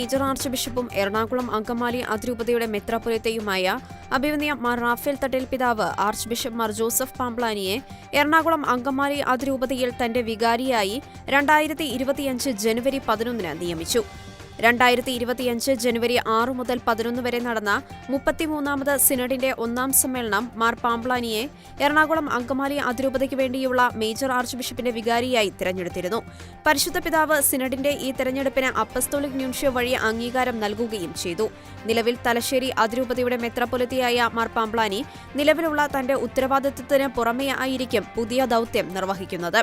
Arch ബിഷപ്പും എറണാകുളം അങ്കമാലി അതിരൂപതയുടെ മെത്രാപുരത്തെയുമായ അഭിവന്യ മാർ റാഫേൽ തട്ടേൽ പിതാവ് ആർച്ച് ബിഷപ്പ് മാർ ജോസഫ് പാംപ്ലാനിയെ എറണാകുളം അങ്കമാലി അതിരൂപതയിൽ തന്റെ വികാരിയായി രണ്ടായിരത്തി ഇരുപത്തിയഞ്ച് ജനുവരി പതിനൊന്നിന് നിയമിച്ചു. രണ്ടായിരത്തി ഇരുപത്തിയഞ്ച് ജനുവരി ആറ് മുതൽ പതിനൊന്ന് വരെ നടന്ന മുപ്പത്തിമൂന്നാമത് സിനഡിന്റെ ഒന്നാം സമ്മേളനം മാർ പാംപ്ലാനിയെ എറണാകുളം അങ്കമാലി അതിരൂപതയ്ക്ക് വേണ്ടിയുള്ള മേജർ ആർച്ച് ബിഷപ്പിന്റെ വികാരിയായി തിരഞ്ഞെടുത്തിരുന്നു. പരിശുദ്ധ പിതാവ് സിനഡിന്റെ ഈ തെരഞ്ഞെടുപ്പിന് അപ്പസ്തോലിക് ന്യൂൻഷ്യോ വഴി അംഗീകാരം നൽകുകയും ചെയ്തു. നിലവിൽ തലശ്ശേരി അതിരൂപതയുടെ മെത്രപൊലിത്തിയായ മാർ പാംപ്ലാനി നിലവിലുള്ള തന്റെ ഉത്തരവാദിത്വത്തിന് പുറമേ ആയിരിക്കും പുതിയ ദൌത്യം നിർവഹിക്കുന്നത്.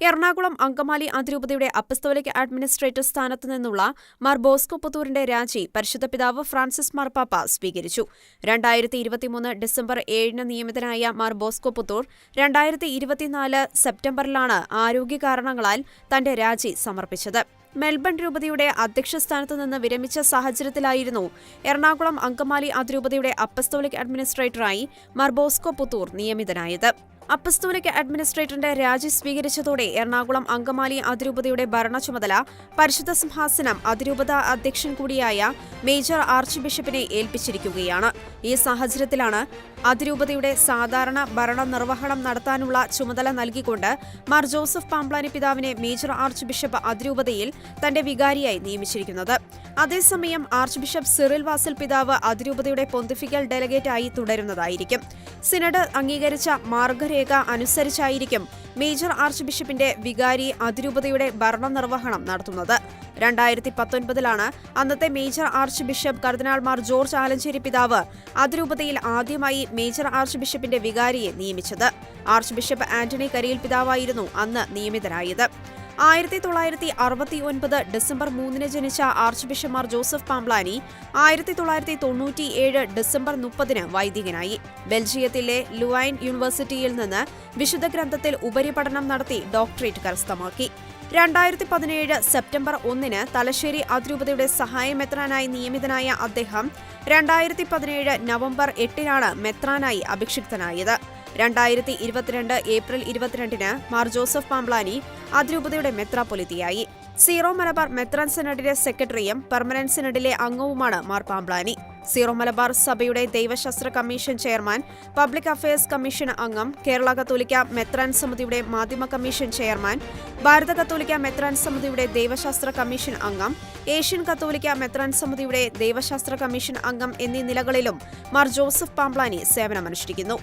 എറണാകുളം അങ്കമാലി അതിരൂപതയുടെ അപ്പസ്തോലിക് അഡ്മിനിസ്ട്രേറ്റർ സ്ഥാനത്തു നിന്നുള്ള മാർ ബോസ്കോ പുത്തൂരിന്റെ രാജി പരിശുദ്ധ പിതാവ് ഫ്രാൻസിസ് മാർപ്പാപ്പ സ്വീകരിച്ചു. രണ്ടായിരത്തി ഇരുപത്തിമൂന്ന് ഡിസംബർ ഏഴിന് നിയമിതനായ മാർ ബോസ്കോ പുത്തൂർ രണ്ടായിരത്തി ഇരുപത്തിനാല് സെപ്റ്റംബറിലാണ് ആരോഗ്യ കാരണങ്ങളാൽ തന്റെ രാജി സമർപ്പിച്ചത്. മെൽബൺ രൂപതയുടെ അധ്യക്ഷ സ്ഥാനത്ത് നിന്ന് വിരമിച്ച സാഹചര്യത്തിലായിരുന്നു എറണാകുളം അങ്കമാലി അതിരൂപതയുടെ അപ്പസ്തോലിക് അഡ്മിനിസ്ട്രേറ്ററായി മർബോസ്കോ പുത്തൂർ നിയമിതനായത്. അപ്പസ്തോലിക് അഡ്മിനിസ്ട്രേറ്ററിന്റെ രാജി സ്വീകരിച്ചതോടെ എറണാകുളം അങ്കമാലി അതിരൂപതയുടെ ഭരണ ചുമതല പരിശുദ്ധ സിംഹാസനം അതിരൂപത അധ്യക്ഷൻ കൂടിയായ മേജർ ആർച്ച് ബിഷപ്പിനെ ഏൽപ്പിച്ചിരിക്കുകയാണ്. ഈ സാഹചര്യത്തിലാണ് അതിരൂപതയുടെ സാധാരണ ഭരണ നിർവഹണം നടത്താനുള്ള ചുമതല നൽകിക്കൊണ്ട് മാർ ജോസഫ് പാംപ്ലാനി പിതാവിനെ മേജർ ആർച്ച് ബിഷപ്പ് അതിരൂപതയിൽ തന്റെ വികാരിയായി നിയമിച്ചിരിക്കുന്നത്. അതേസമയം ആർച്ച് ബിഷപ്പ് സിറിൽ വാസൽ പിതാവ് അതിരൂപതയുടെ പൊന്തിഫിക്കൽ ഡെലഗേറ്റായി തുടരുന്നതായിരിക്കും. സിനഡ് അംഗീകരിച്ച മാർഗരേഖ അനുസരിച്ചായിരിക്കും മേജർ ആർച്ച് ബിഷപ്പിന്റെ വികാരി അതിരൂപതയുടെ ഭരണനിർവഹണം നടത്തുന്നത്. രണ്ടായിരത്തി പത്തൊൻപതിലാണ് അന്നത്തെ മേജർ ആർച്ച് ബിഷപ്പ് കർദിനാൾമാർ ജോർജ് ആലഞ്ചേരി പിതാവ് അതിരൂപതയിൽ ആദ്യമായി മേജർ ആർച്ച് ബിഷപ്പിന്റെ വികാരിയെ നിയമിച്ചത്. ആർച്ച് ബിഷപ്പ് ആന്റണി കരിയിൽ പിതാവായിരുന്നു അന്ന് നിയമിതനായത്. ആയിരത്തി തൊള്ളായിരത്തി അറുപത്തി ഒൻപത് ഡിസംബർ മൂന്നിന് ജനിച്ച ആർച്ച് ബിഷപ്പ്മാർ ജോസഫ് പാംബ്ലാനി ആയിരത്തി തൊള്ളായിരത്തി തൊണ്ണൂറ്റി ഏഴ് ഡിസംബർ മുപ്പതിന് വൈദികനായി. ബെൽജിയത്തിലെ ലുവൈൻ യൂണിവേഴ്സിറ്റിയിൽ നിന്ന് വിശുദ്ധ ഗ്രന്ഥത്തിൽ ഉപരിപഠനം നടത്തി ഡോക്ടറേറ്റ് കരസ്ഥമാക്കി. രണ്ടായിരത്തി പതിനേഴ് സെപ്റ്റംബർ ഒന്നിന് തലശ്ശേരി അതിരൂപതയുടെ സഹായ മെത്രാനായി നിയമിതനായ അദ്ദേഹം രണ്ടായിരത്തി പതിനേഴ് നവംബർ എട്ടിനാണ് മെത്രാനായി അഭിഷിക്തനായത്. രണ്ടായിരത്തി ഇരുപത്തിരണ്ട് ഏപ്രിൽ ഇരുപത്തിരണ്ടിന് മാർ ജോസഫ് പാംബ്ലാനി അതിരൂപതയുടെ മെത്രാപ്പൊലിത്തിയായി. സീറോ മലബാർ മെത്രാൻ സെനഡിന്റെ സെക്രട്ടറിയും പെർമനന്റ് സെനഡിലെ അംഗവുമാണ് മാർ പാംബ്ലാനി. സീറോ മലബാർ സഭയുടെ ദൈവശാസ്ത്ര commission chairman public affairs commission അംഗം കേരള കത്തോലിക്ക മെത്രാൻ സമിതിയുടെ മാധ്യമ കമ്മീഷൻ ചെയർമാൻ ഭാരത കത്തോലിക്ക മെത്രാൻ സമിതിയുടെ ദൈവശാസ്ത്ര കമ്മീഷൻ അംഗം ഏഷ്യൻ കത്തോലിക്ക മെത്രാൻ സമിതിയുടെ ദൈവശാസ്ത്ര കമ്മീഷൻ അംഗം എന്നീ നിലകളിലും മാർ ജോസഫ് പാംബ്ലാനി സേവനമനുഷ്ഠിക്കുന്നു.